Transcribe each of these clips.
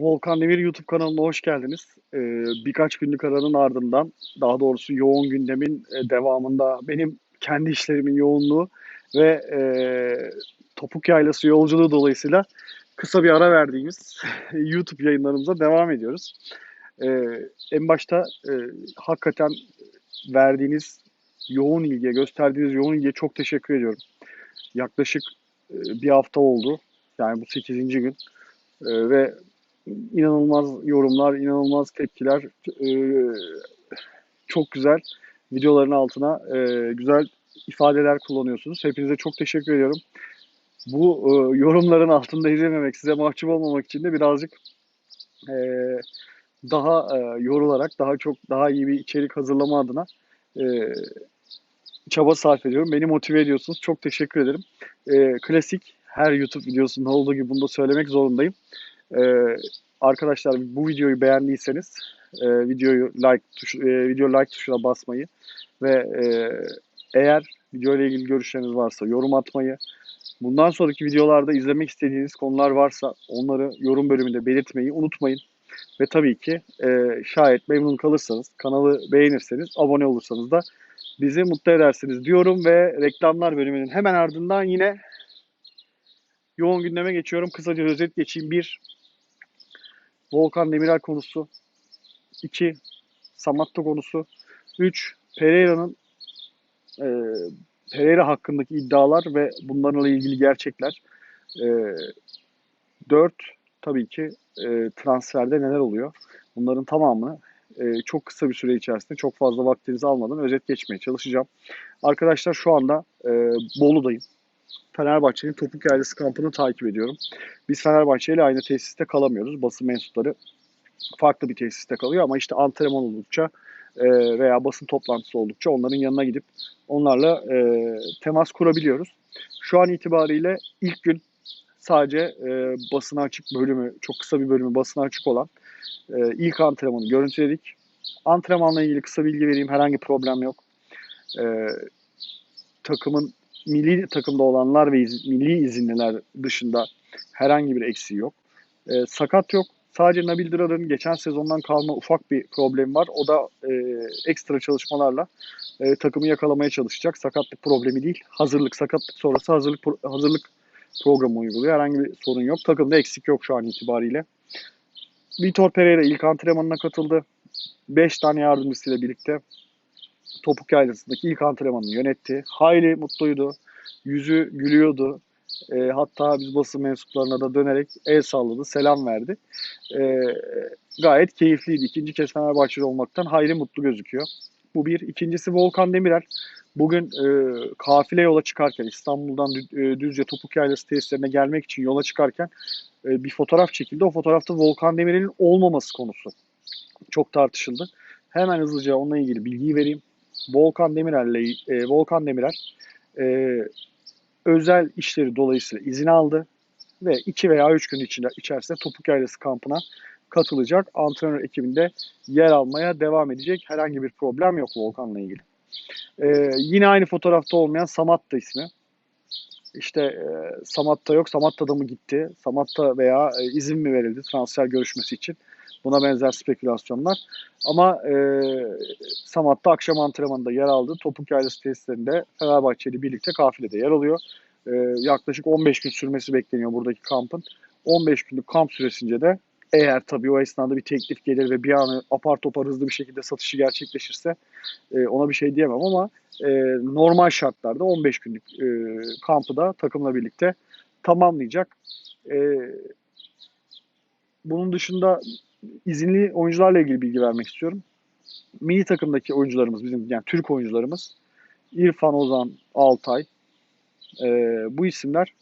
Volkan Demir YouTube kanalına hoş geldiniz. Ee, birkaç günlük aranın ardından, daha doğrusu yoğun gündemin e, devamında benim kendi işlerimin yoğunluğu ve e, topuk yaylası yolculuğu dolayısıyla kısa bir ara verdiğimiz YouTube yayınlarımıza devam ediyoruz. Ee, en başta e, hakikaten verdiğiniz yoğun ilgiye, gösterdiğiniz yoğun ilgiye çok teşekkür ediyorum. Yaklaşık e, bir hafta oldu. Yani bu 8. gün. E, ve inanılmaz yorumlar, inanılmaz tepkiler, e, çok güzel videoların altına e, güzel ifadeler kullanıyorsunuz. Hepinize çok teşekkür ediyorum. Bu e, yorumların altında izlememek, size mahcup olmamak için de birazcık daha yorularak, daha çok daha iyi bir içerik hazırlama adına çaba sarf ediyorum. Beni motive ediyorsunuz. Çok teşekkür ederim. Klasik her YouTube videosunda olduğu gibi bunu da söylemek zorundayım. Ee, arkadaşlar bu videoyu beğendiyseniz e, videoyu like tuş, e, video like tuşuna basmayı ve e, eğer video ile ilgili görüşleriniz varsa yorum atmayı, bundan sonraki videolarda izlemek istediğiniz konular varsa onları yorum bölümünde belirtmeyi unutmayın. Ve tabii ki e, şayet memnun kalırsanız, kanalı beğenirseniz, abone olursanız da bizi mutlu edersiniz diyorum ve reklamlar bölümünün hemen ardından yine yoğun gündeme geçiyorum. Kısaca özet geçeyim. Bir, Volkan Demirel konusu. 2. Samatta konusu. 3. Pereira'nın e, Pereira hakkındaki iddialar ve bunlarla ilgili gerçekler. E, 4. Tabii ki e, transferde neler oluyor? Bunların tamamı e, çok kısa bir süre içerisinde çok fazla vaktinizi almadan özet geçmeye çalışacağım. Arkadaşlar şu anda e, Bolu'dayım. Fenerbahçe'nin topuk yaylası kampını takip ediyorum. Biz Fenerbahçe ile aynı tesiste kalamıyoruz. Basın mensupları farklı bir tesiste kalıyor ama işte antrenman oldukça e, veya basın toplantısı oldukça onların yanına gidip onlarla e, temas kurabiliyoruz. Şu an itibariyle ilk gün sadece e, basına açık bölümü, çok kısa bir bölümü basına açık olan e, ilk antrenmanı görüntüledik. Antrenmanla ilgili kısa bilgi vereyim. Herhangi problem yok. E, takımın milli takımda olanlar ve iz, milli izinliler dışında herhangi bir eksiği yok. E, sakat yok. Sadece Nabil Dırar'ın geçen sezondan kalma ufak bir problemi var. O da e, ekstra çalışmalarla e, takımı yakalamaya çalışacak. Sakatlık problemi değil. Hazırlık, sakatlık sonrası hazırlık hazırlık programı uyguluyor. Herhangi bir sorun yok. Takımda eksik yok şu an itibariyle. Vitor Pereira ilk antrenmanına katıldı. 5 tane yardımcısıyla birlikte topuk yaylasındaki ilk antrenmanını yönetti. Hayli mutluydu. Yüzü gülüyordu. E, hatta biz basın mensuplarına da dönerek el salladı, selam verdi. E, gayet keyifliydi. İkinci kez Fenerbahçeli olmaktan hayli mutlu gözüküyor. Bu bir. İkincisi Volkan Demirel. Bugün e, kafile yola çıkarken İstanbul'dan e, Düzce Topuk Yaylası tesislerine gelmek için yola çıkarken e, bir fotoğraf çekildi. O fotoğrafta Volkan Demirel'in olmaması konusu çok tartışıldı. Hemen hızlıca onunla ilgili bilgiyi vereyim. Volkan Demirel'le e, Volkan Demirel e, özel işleri dolayısıyla izin aldı ve 2 veya 3 gün içinde içerisinde Topuk Yaylası kampına katılacak. Antrenör ekibinde yer almaya devam edecek. Herhangi bir problem yok Volkan'la ilgili. E, yine aynı fotoğrafta olmayan Samatta ismi. İşte e, Samatta yok. Samatta da mı gitti? Samatta veya e, izin mi verildi transfer görüşmesi için? Buna benzer spekülasyonlar. Ama e, Samat'ta akşam antrenmanında yer aldı. Topuk Yaylası testlerinde Fenerbahçe ile birlikte kafilede yer alıyor. E, yaklaşık 15 gün sürmesi bekleniyor buradaki kampın. 15 günlük kamp süresince de eğer tabii o esnada bir teklif gelir ve bir an apar topar hızlı bir şekilde satışı gerçekleşirse e, ona bir şey diyemem ama e, normal şartlarda 15 günlük e, kampı da takımla birlikte tamamlayacak. E, bunun dışında izinli oyuncularla ilgili bilgi vermek istiyorum. Milli takımdaki oyuncularımız bizim yani Türk oyuncularımız İrfan Ozan, Altay e, bu isimler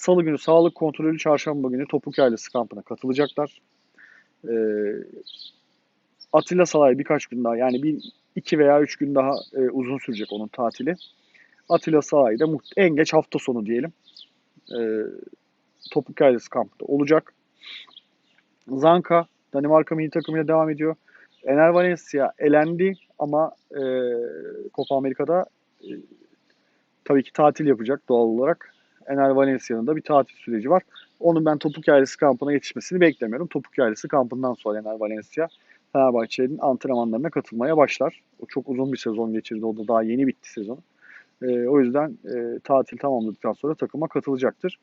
Salı günü sağlık kontrolü çarşamba günü Topuk Yaylası kampına katılacaklar. E, Atilla Salay birkaç gün daha yani bir iki veya üç gün daha e, uzun sürecek onun tatili. Atilla Salay da en geç hafta sonu diyelim. E, Topuk Yaylası kampta olacak. Zanka Danimarka milli takımıyla devam ediyor. Ener Valencia elendi ama e, Copa Amerika'da e, tabii ki tatil yapacak doğal olarak. Ener Valencia'nın da bir tatil süreci var. Onun ben topuk ailesi kampına yetişmesini beklemiyorum. Topuk ailesi kampından sonra Ener Valencia Fenerbahçe'nin antrenmanlarına katılmaya başlar. O çok uzun bir sezon geçirdi. O da daha yeni bitti sezon. E, o yüzden e, tatil tamamladıktan sonra takıma katılacaktır.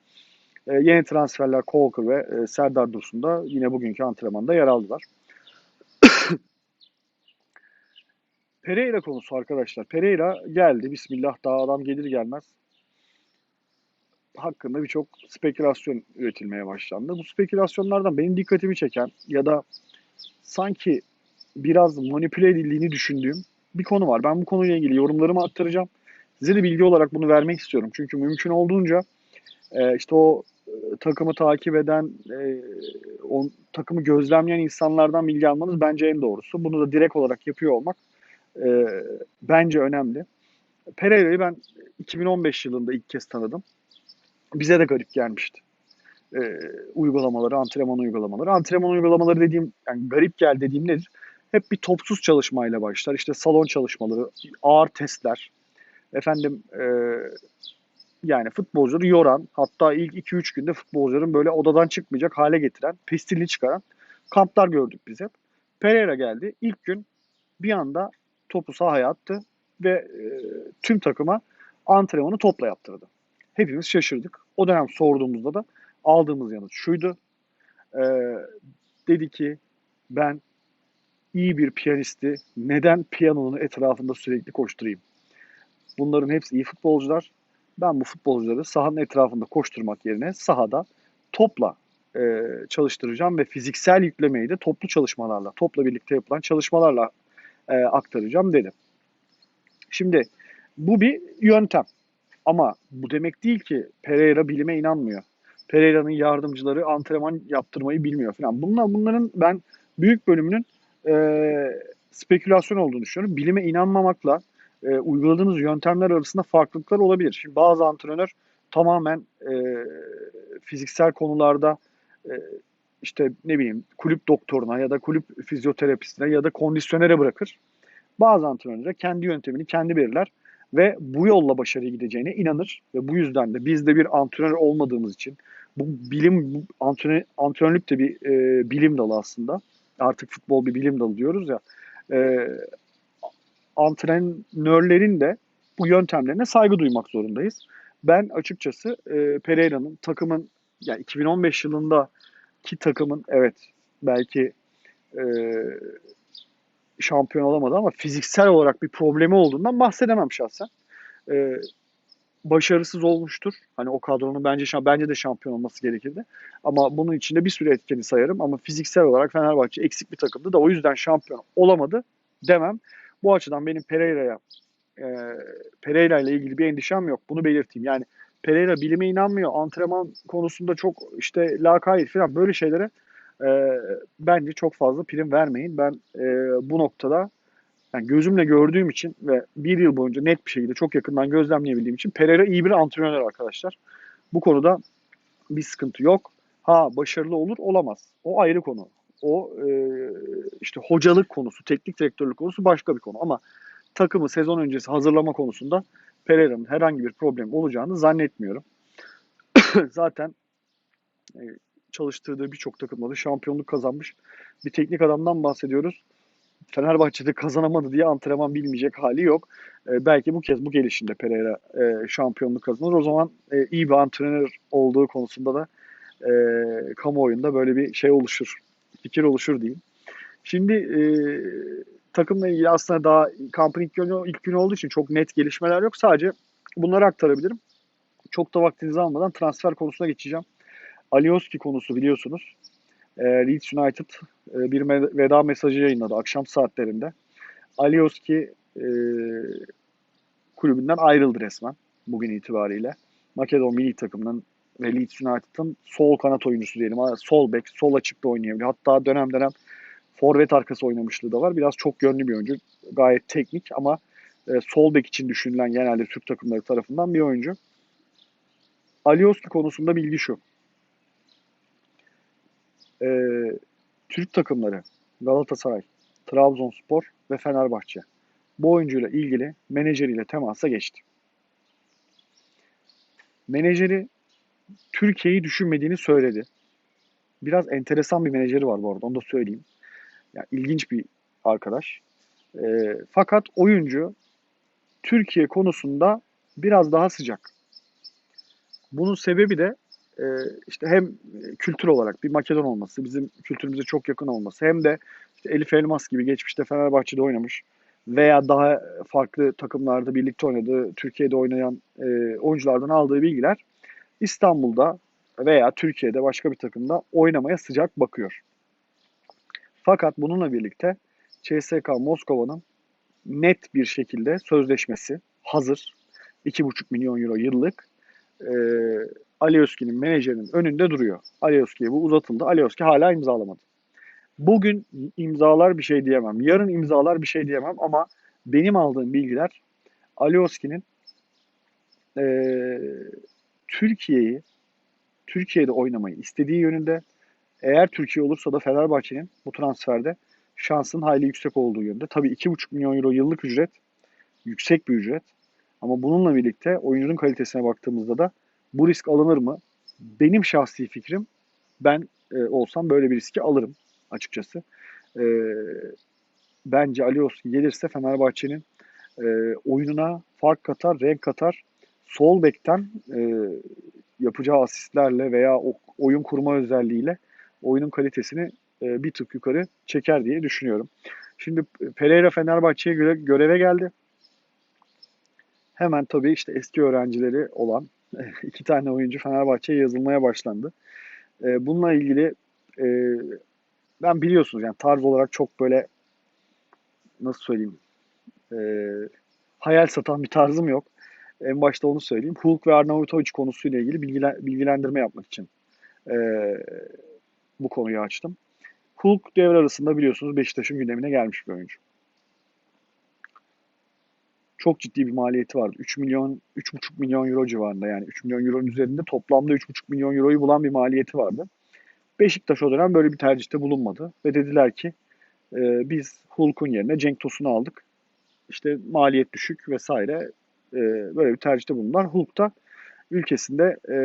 E, yeni transferler Kolker ve e, Serdar Dursun da yine bugünkü antrenmanda yer aldılar. Pereira konusu arkadaşlar. Pereira geldi. Bismillah daha adam gelir gelmez hakkında birçok spekülasyon üretilmeye başlandı. Bu spekülasyonlardan benim dikkatimi çeken ya da sanki biraz manipüle edildiğini düşündüğüm bir konu var. Ben bu konuyla ilgili yorumlarımı aktaracağım. Size de bilgi olarak bunu vermek istiyorum. Çünkü mümkün olduğunca e, işte o takımı takip eden, e, o takımı gözlemleyen insanlardan bilgi almanız bence en doğrusu. Bunu da direkt olarak yapıyor olmak bence önemli. Pereira'yı ben 2015 yılında ilk kez tanıdım bize de garip gelmişti. E, uygulamaları, antrenman uygulamaları. Antrenman uygulamaları dediğim, yani garip gel dediğim nedir? Hep bir topsuz çalışmayla başlar. İşte salon çalışmaları, ağır testler. Efendim e, yani futbolcuları yoran, hatta ilk 2-3 günde futbolcuların böyle odadan çıkmayacak hale getiren, pestilini çıkaran kamplar gördük biz hep. Pereira geldi. İlk gün bir anda topu sahaya attı ve e, tüm takıma antrenmanı topla yaptırdı hepimiz şaşırdık. O dönem sorduğumuzda da aldığımız yanıt şuydu. Ee, dedi ki ben iyi bir piyanisti neden piyanonun etrafında sürekli koşturayım? Bunların hepsi iyi futbolcular. Ben bu futbolcuları sahanın etrafında koşturmak yerine sahada topla e, çalıştıracağım ve fiziksel yüklemeyi de toplu çalışmalarla, topla birlikte yapılan çalışmalarla e, aktaracağım dedi. Şimdi bu bir yöntem. Ama bu demek değil ki Pereira bilime inanmıyor. Pereira'nın yardımcıları antrenman yaptırmayı bilmiyor falan. Bunlar, bunların ben büyük bölümünün e, spekülasyon olduğunu düşünüyorum. Bilime inanmamakla e, uyguladığınız yöntemler arasında farklılıklar olabilir. Şimdi bazı antrenör tamamen e, fiziksel konularda e, işte ne bileyim kulüp doktoruna ya da kulüp fizyoterapistine ya da kondisyonere bırakır. Bazı antrenörler kendi yöntemini kendi belirler ve bu yolla başarıya gideceğine inanır ve bu yüzden de biz de bir antrenör olmadığımız için bu bilim bu antrenör, antrenörlük de bir e, bilim dalı aslında. Artık futbol bir bilim dalı diyoruz ya. E, antrenörlerin de bu yöntemlerine saygı duymak zorundayız. Ben açıkçası e, Pereira'nın takımın yani 2015 yılında ki takımın evet belki e, şampiyon olamadı ama fiziksel olarak bir problemi olduğundan bahsedemem şahsen. Ee, başarısız olmuştur. Hani o kadronun bence bence de şampiyon olması gerekirdi. Ama bunun içinde bir sürü etkeni sayarım ama fiziksel olarak Fenerbahçe eksik bir takımdı da o yüzden şampiyon olamadı demem. Bu açıdan benim Pereira'ya e, Pereira ile ilgili bir endişem yok. Bunu belirteyim. Yani Pereira bilime inanmıyor. Antrenman konusunda çok işte lakayt falan böyle şeylere e, bence çok fazla prim vermeyin. Ben e, bu noktada yani gözümle gördüğüm için ve bir yıl boyunca net bir şekilde çok yakından gözlemleyebildiğim için Pereira iyi bir antrenör arkadaşlar. Bu konuda bir sıkıntı yok. Ha başarılı olur olamaz. O ayrı konu. O e, işte hocalık konusu, teknik direktörlük konusu başka bir konu. Ama takımı sezon öncesi hazırlama konusunda Pereira'nın herhangi bir problem olacağını zannetmiyorum. Zaten e, çalıştırdığı birçok takımda da şampiyonluk kazanmış bir teknik adamdan bahsediyoruz. Fenerbahçe'de kazanamadı diye antrenman bilmeyecek hali yok. E, belki bu kez bu gelişinde Pereira e, şampiyonluk kazanır. O zaman e, iyi bir antrenör olduğu konusunda da e, kamuoyunda böyle bir şey oluşur. Fikir oluşur diyeyim. Şimdi e, takımla ilgili aslında daha kampın ilk günü, ilk günü olduğu için çok net gelişmeler yok. Sadece bunları aktarabilirim. Çok da vaktinizi almadan transfer konusuna geçeceğim. Alioski konusu biliyorsunuz. E, Leeds United e, bir veda mesajı yayınladı akşam saatlerinde. Alioski e, kulübünden ayrıldı resmen bugün itibariyle. Makedon milli takımının ve Leeds United'ın sol kanat oyuncusu diyelim. Sol bek, sol açıkta oynayabiliyor. Hatta dönem dönem forvet arkası oynamışlığı da var. Biraz çok yönlü bir oyuncu. Gayet teknik ama e, sol bek için düşünülen genelde Türk takımları tarafından bir oyuncu. Alioski konusunda bilgi şu e, Türk takımları Galatasaray, Trabzonspor ve Fenerbahçe bu oyuncuyla ilgili menajeriyle temasa geçti. Menajeri Türkiye'yi düşünmediğini söyledi. Biraz enteresan bir menajeri var bu arada onu da söyleyeyim. Yani ilginç bir arkadaş. E, fakat oyuncu Türkiye konusunda biraz daha sıcak. Bunun sebebi de e, işte hem kültür olarak bir Makedon olması, bizim kültürümüze çok yakın olması hem de işte Elif Elmas gibi geçmişte Fenerbahçe'de oynamış veya daha farklı takımlarda birlikte oynadığı, Türkiye'de oynayan e, oyunculardan aldığı bilgiler İstanbul'da veya Türkiye'de başka bir takımda oynamaya sıcak bakıyor. Fakat bununla birlikte CSK Moskova'nın net bir şekilde sözleşmesi hazır. 2,5 milyon euro yıllık. E, Alioski'nin menajerinin önünde duruyor. Alioski'ye bu uzatıldı. Alioski hala imzalamadı. Bugün imzalar bir şey diyemem. Yarın imzalar bir şey diyemem ama benim aldığım bilgiler Alioski'nin e, Türkiye'yi Türkiye'de oynamayı istediği yönünde. Eğer Türkiye olursa da Fenerbahçe'nin bu transferde şansın hayli yüksek olduğu yönünde. Tabii 2,5 milyon euro yıllık ücret yüksek bir ücret. Ama bununla birlikte oyuncunun kalitesine baktığımızda da bu risk alınır mı? Benim şahsi fikrim ben e, olsam böyle bir riski alırım açıkçası. E, bence Alioski gelirse Fenerbahçe'nin e, oyununa fark katar, renk katar. Sol bekten e, yapacağı asistlerle veya oyun kurma özelliğiyle oyunun kalitesini e, bir tık yukarı çeker diye düşünüyorum. Şimdi Pereira Fenerbahçe'ye göre göreve geldi. Hemen tabii işte eski öğrencileri olan iki tane oyuncu Fenerbahçe'ye yazılmaya başlandı. E, bununla ilgili e, ben biliyorsunuz yani tarz olarak çok böyle nasıl söyleyeyim e, hayal satan bir tarzım yok. En başta onu söyleyeyim. Hulk ve Arnautovic konusuyla ilgili bilgilendirme yapmak için e, bu konuyu açtım. Hulk devre arasında biliyorsunuz Beşiktaş'ın gündemine gelmiş bir oyuncu. Çok ciddi bir maliyeti vardı. 3 milyon, 3,5 milyon euro civarında yani 3 milyon euronun üzerinde toplamda 3,5 milyon euroyu bulan bir maliyeti vardı. Beşiktaş o dönem böyle bir tercihte bulunmadı ve dediler ki e, biz Hulk'un yerine Cenk Tosun'u aldık. İşte maliyet düşük vesaire e, böyle bir tercihte bulundular. Hulk da ülkesinde e,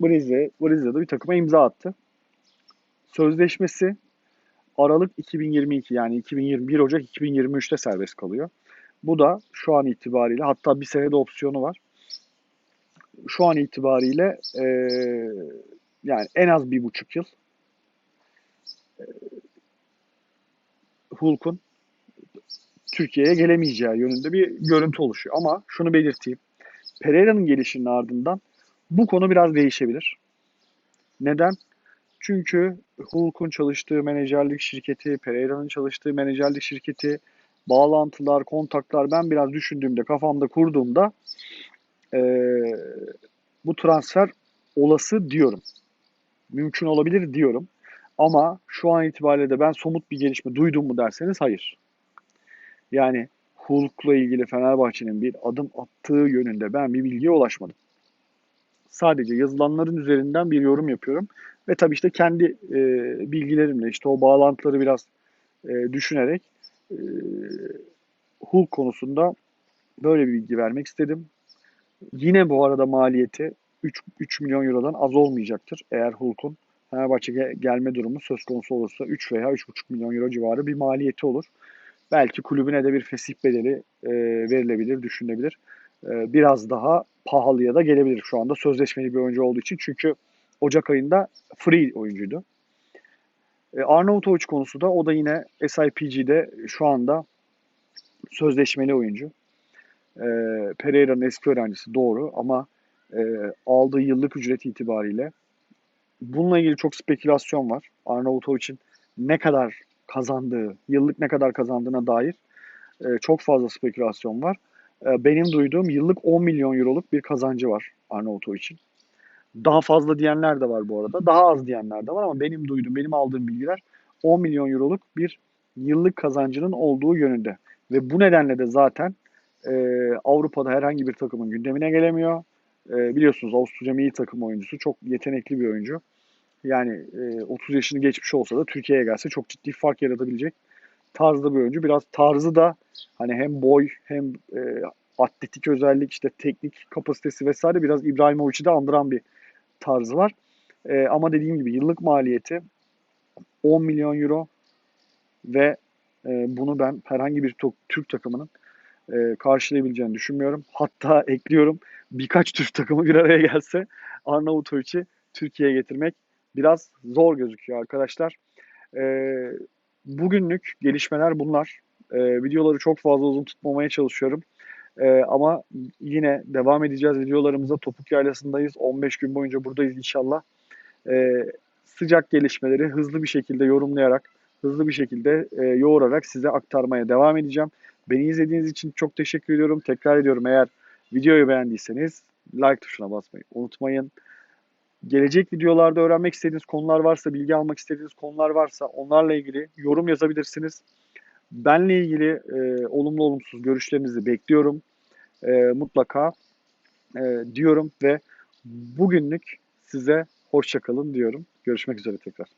Brezilya, Brezilya'da bir takıma imza attı. Sözleşmesi Aralık 2022 yani 2021 Ocak 2023'te serbest kalıyor. Bu da şu an itibariyle hatta bir senede opsiyonu var. Şu an itibariyle e, yani en az bir buçuk yıl e, Hulk'un Türkiye'ye gelemeyeceği yönünde bir görüntü oluşuyor. Ama şunu belirteyim. Pereira'nın gelişinin ardından bu konu biraz değişebilir. Neden? Çünkü Hulk'un çalıştığı menajerlik şirketi, Pereira'nın çalıştığı menajerlik şirketi, bağlantılar, kontaklar ben biraz düşündüğümde, kafamda kurduğumda e, bu transfer olası diyorum. Mümkün olabilir diyorum. Ama şu an itibariyle de ben somut bir gelişme duydum mu derseniz hayır. Yani Hulk'la ilgili Fenerbahçe'nin bir adım attığı yönünde ben bir bilgiye ulaşmadım. Sadece yazılanların üzerinden bir yorum yapıyorum. Ve tabii işte kendi e, bilgilerimle işte o bağlantıları biraz e, düşünerek e, Hulk konusunda böyle bir bilgi vermek istedim. Yine bu arada maliyeti 3, 3 milyon eurodan az olmayacaktır. Eğer Hulk'un Fenerbahçe'ye gelme durumu söz konusu olursa 3 veya 3,5 milyon euro civarı bir maliyeti olur. Belki kulübüne de bir fesih bedeli e, verilebilir, düşünülebilir. E, biraz daha pahalıya da gelebilir şu anda sözleşmeli bir oyuncu olduğu için. Çünkü Ocak ayında free oyuncuydu. E, Arnavutovic konusu da o da yine SIPG'de şu anda sözleşmeli oyuncu. E, Pereira'nın eski öğrencisi doğru ama e, aldığı yıllık ücret itibariyle bununla ilgili çok spekülasyon var. Arnavutovic'in ne kadar kazandığı, yıllık ne kadar kazandığına dair e, çok fazla spekülasyon var. E, benim duyduğum yıllık 10 milyon euroluk bir kazancı var Arnavutovic'in. Daha fazla diyenler de var bu arada. Daha az diyenler de var ama benim duyduğum, benim aldığım bilgiler 10 milyon euroluk bir yıllık kazancının olduğu yönünde. Ve bu nedenle de zaten e, Avrupa'da herhangi bir takımın gündemine gelemiyor. E, biliyorsunuz Avusturya milli takım oyuncusu çok yetenekli bir oyuncu. Yani e, 30 yaşını geçmiş olsa da Türkiye'ye gelse çok ciddi fark yaratabilecek tarzda bir oyuncu. Biraz tarzı da hani hem boy hem e, atletik özellik, işte teknik kapasitesi vesaire biraz İbrahimovic'i de andıran bir tarzı var. E, ama dediğim gibi yıllık maliyeti 10 milyon euro ve e, bunu ben herhangi bir Türk takımının e, karşılayabileceğini düşünmüyorum. Hatta ekliyorum birkaç Türk takımı bir araya gelse Arnavutovic'i Türkiye'ye getirmek biraz zor gözüküyor arkadaşlar. E, bugünlük gelişmeler bunlar. E, videoları çok fazla uzun tutmamaya çalışıyorum. E, ama yine devam edeceğiz videolarımıza. Topuk Yaylası'ndayız. 15 gün boyunca buradayız inşallah. E, sıcak gelişmeleri hızlı bir şekilde yorumlayarak, hızlı bir şekilde e, yoğurarak size aktarmaya devam edeceğim. Beni izlediğiniz için çok teşekkür ediyorum. Tekrar ediyorum eğer videoyu beğendiyseniz like tuşuna basmayı unutmayın. Gelecek videolarda öğrenmek istediğiniz konular varsa, bilgi almak istediğiniz konular varsa onlarla ilgili yorum yazabilirsiniz. Benle ilgili e, olumlu olumsuz görüşlerinizi bekliyorum. E, mutlaka e, diyorum ve bugünlük size hoşçakalın diyorum. Görüşmek üzere tekrar.